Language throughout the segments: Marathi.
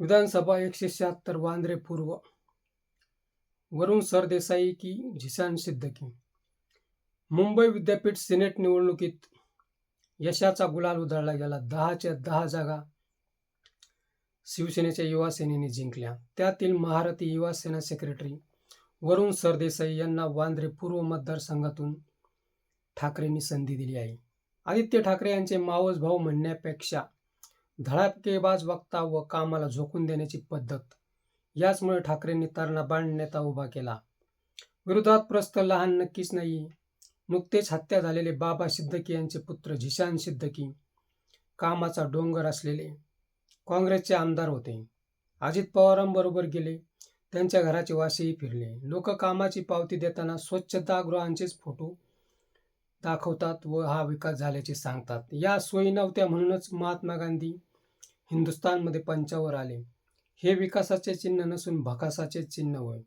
विधानसभा एकशे शहात्तर वांद्रे पूर्व. वरुण सरदेसाई की झिशान सिद्दकी. मुंबई विद्यापीठ सिनेट निवडणुकीत यशाचा गुलाल उधळला गेला. दहाच्या दहा जागा शिवसेनेच्या युवासेनेने जिंकल्या. त्यातील महारथी युवासेना सेक्रेटरी वरुण सरदेसाई यांना वांद्रे पूर्व मतदारसंघातून ठाकरेंनी संधी दिली आहे. आदित्य ठाकरे यांचे मावस भाऊ म्हणण्यापेक्षा धडाकेबाज वक्ता व कामाला झोकून देण्याची पद्धत. याचमुळे ठाकरेंनी तरणा नेता उभा केला. विरोधात प्रस्त लहान नक्कीच नाही. नुकतेच हत्या झालेले बाबा सिद्दकी यांचे पुत्र झिशान सिद्दकी कामाचा डोंगर असलेले काँग्रेसचे आमदार होते. अजित पवारांबरोबर गेले. त्यांच्या घराचे वासेही फिरले. लोक कामाची पावती देताना स्वच्छतागृहांचेच फोटो दाखवतात व हा विकास झाल्याचे सांगतात. या सोयी नव्हत्या म्हणूनच महात्मा गांधी हिंदुस्थानमध्ये पंचावर आले. हे विकासाचे चिन्ह नसून भकासाचे चिन्ह होय.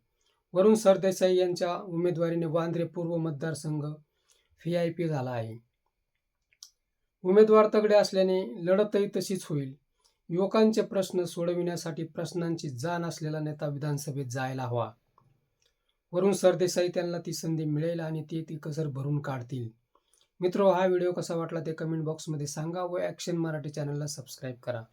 वरुण सरदेसाई यांच्या उमेदवारीने वांद्रे पूर्व मतदारसंघ व्ही आय पी झाला आहे. उमेदवार तगडे असल्याने लढतही तशीच होईल. युवकांचे प्रश्न सोडविण्यासाठी प्रश्नांची जाण असलेला नेता विधानसभेत जायला हवा. वरुण सरदेसाई त्यांना ती संधी मिळेल आणि ते ती कसर भरून काढतील. मित्र हा व्हिडिओ कसा वाटला ते कमेंट बॉक्समध्ये सांगा व ॲक्शन मराठी चॅनलला सबस्क्राईब करा.